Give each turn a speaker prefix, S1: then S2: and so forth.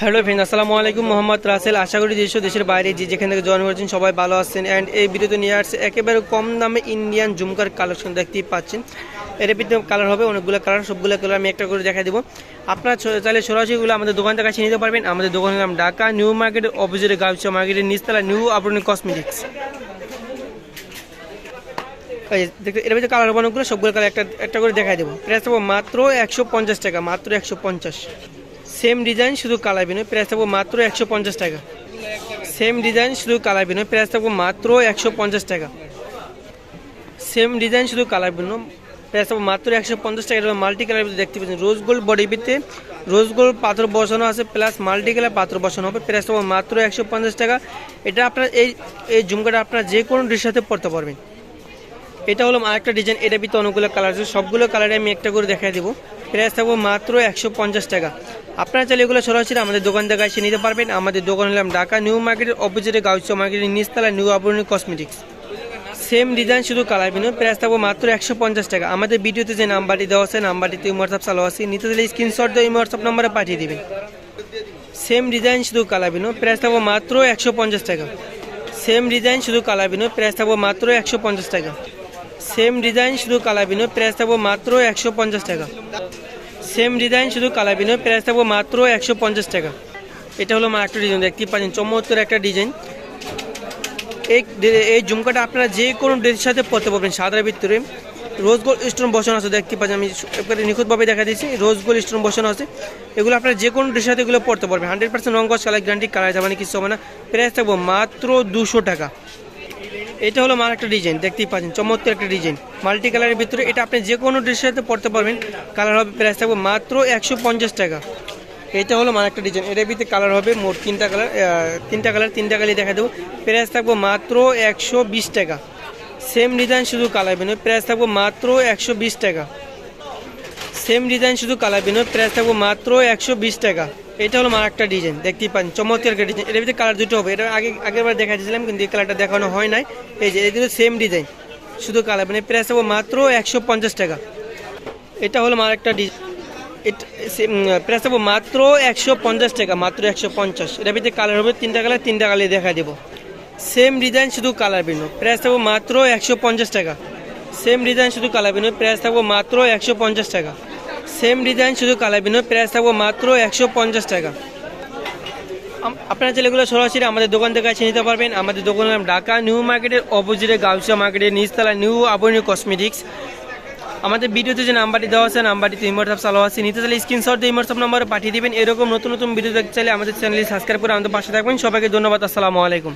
S1: Hello friend আসসালামু আলাইকুম, মোহাম্মদ রাসেল। আশা করি ও দেশের বাইরে যে যেখান থেকে জয়েন করেছেন সবাই ভালো আছেন। অ্যান্ড এই ভিডিওতে নিয়ে আসছে একেবারে কম দামে ইন্ডিয়ান জুমকার কালেকশন দেখতেই পাচ্ছেন। এর ভিতরে কালার হবে অনেকগুলো কালার সবগুলো কালার আমি একটা করে দেখা দেবো। আপনারা চাইলে সরাসরিগুলো আমাদের দোকানটার কাছে নিতে পারবেন। আমাদের দোকানের নাম ঢাকা, নিউ মার্কেটের অপোজিটে গাউচা মার্কেটের নিচতলা, নিউ আবরণী কসমেটিক্স এর ভিতরে কালার হবে অনেকগুলো, সবগুলো কালার একটা একটা করে দেখাই দেবো। থাকব মাত্র একশো পঞ্চাশ টাকা, মাত্র একশো পঞ্চাশ। সেম ডিজাইন শুধু কালার বিনয় প্রাইস থাকব মাত্র একশো পঞ্চাশ টাকা। সেম ডিজাইন শুধু কালার বিনয় প্রাইস থাকব মাত্র একশো পঞ্চাশ টাকা। সেম ডিজাইন শুধু কালার বিনয় প্রাইস থাকব মাত্র একশো পঞ্চাশ টাকা। মাল্টি কালার দেখতে পাচ্ছেন রোজ গোল্ড বডি বিতে রোজ গোল্ড পাথর বসানো আছে প্লাস মাল্টি কালার পাথর বসানো হবে প্রাইস থাকব মাত্র একশো পঞ্চাশ টাকা। এটা আপনার এই এই ঝুমকাটা আপনার যে কোনো ড্রেসের সাথে পরতে পারবেন। এটা হলো আরেকটা ডিজাইন এটা ভিতরে অনেকগুলো কালার আছে, সবগুলো কালারে আমি একটা করে দেখাই দেবো। প্রাইস থাকব মাত্র একশো পঞ্চাশ টাকা। আপনারা চাইলে এগুলো সরাসরি আমাদের দোকান থেকে এসে নিতে পারবেন। আমাদের দোকান হলাম ঢাকা নিউ মার্কেটের অপোজিটে গাউচা মার্কেটের নিচতলা new Abaroni cosmetics. Same design শুধু কালার বিনয় প্রাইস থাকব মাত্র একশো পঞ্চাশ টাকা। আমাদের ভিডিওতে যে নাম্বারটি দেওয়া আছে, নাম্বারটিতে হোয়াটসঅ্যাপ চালু আছে। নিতে দিলে স্ক্রিনশট দিয়ে হোয়াটসঅ্যাপ নাম্বারে পাঠিয়ে দেবেন। সেম ডিজাইন শুধু কালার বিনয় প্রাইস থাকব মাত্র একশো পঞ্চাশ টাকা। সেম ডিজাইন শুধু কালার বিনয় প্রাইস থাকব মাত্র একশো পঞ্চাশ টাকা। সেম ডিজাইন শুধু কালার বিনয় প্রাইস থাকব মাত্র একশো পঞ্চাশ টাকা। সেম ডিজাইন শুধু কালার বিনয় প্রাইস থাকব মাত্র একশো পঞ্চাশ টাকা। এটা হলো আমার একটা ডিজাইন দেখতে পাচ্ছেন, চমৎকার একটা ডিজাইন এই এই ঝুমকাটা আপনারা যে কোনো ড্রেসের সাথে পরতে পারবেন, সাদার ভিতরে। রোজ স্টোন বসানো আছে দেখতে পাচ্ছেন, আমি নিখুঁতভাবে দেখা দিচ্ছি রোজ গোল্ড স্টোন বসানো আছে। এগুলো আপনারা যে কোনো ড্রেসের সাথে এগুলো পরতে পারবেন। হান্ড্রেড পার্সেন্ট রঙ কালার গ্যারান্টি কালার যাবে কিছু হবে না। প্রাইস থাকব মাত্র দুশো টাকা। এটা হলো মার একটা ডিজাইন দেখতেই পাচ্ছেন, চমৎকার একটা ডিজাইন মাল্টি কালারের ভিতরে এটা আপনি যে কোনো ড্রেসের সাথে পরতে পারবেন, কালার হবে প্রাইস থাকবে মাত্র একশো পঞ্চাশ টাকা। এটা হলো মার একটা ডিজাইন এটার ভিতরে কালার হবে মোট তিনটা কালার তিনটা কালার তিনটা কালার দেখা দেবো। প্রাইস থাকব মাত্র একশো বিশ টাকা। সেম ডিজাইন শুধু কালার বেরোবে প্রাইস থাকব মাত্র একশো বিশ টাকা। সেম ডিজাইন শুধু কালার বিনয় প্রাইস থাকব মাত্র একশো বিশ টাকা। এটা হলো আমার একটা ডিজাইন, দেখতেই পান চমৎকার একটা ডিজাইন। এটার ভিতরে কালার দুটো হবে, এটা আগে আগের বার দেখা দিয়েছিলাম কিন্তু এই কালারটা দেখানো হয় নাই। এই যে এটা সেম ডিজাইন, শুধু কালার বিনয় প্রাইস থাকব মাত্র একশো পঞ্চাশ টাকা। এটা হলো আমার একটা ডিজাইন, এটা প্রাইস থাকব মাত্র একশো পঞ্চাশ টাকা, মাত্র একশো পঞ্চাশ। এটার ভিতরে কালার হবে তিনটা কালার তিনটা কালার দেখা দেবো। সেম ডিজাইন শুধু কালার ভিন্ন প্রাইস থাকব মাত্র একশো পঞ্চাশ টাকা। সেম ডিজাইন শুধু কালার ভিন্ন প্রাইস থাকব মাত্র একশো পঞ্চাশ টাকা। সেম ডিজাইন, শুধু কালার ভিন্ন। প্রাইস থাকব মাত্র একশো পঞ্চাশ টাকা। আপনারা চাইলে এগুলো সরাসরি আমাদের দোকান থেকে কাছে নিতে পারবেন। আমাদের দোকানের নাম ঢাকা, নিউ মার্কেটের অপোজিটে গাউসা মার্কেটের নিচতলা নিউ আবরণী কসমেটিক্স। আমাদের ভিডিওতে যে নাম্বারটি দেওয়া আছে, নাম্বারটিতে ইমোটসঅ্যাপ চালু আছে। নিতে চাইলে স্ক্রিনশট দিয়ে ইমোটসঅ্যাপ নাম্বারে পাঠিয়ে দেবেন। এরকম নতুন নতুন ভিডিও দেখতে চাইলে আমাদের চ্যানেলটি সাবস্ক্রাইব করে আমাদের পাশে থাকবেন। সবাইকে ধন্যবাদ, আসসালামু আলাইকুম।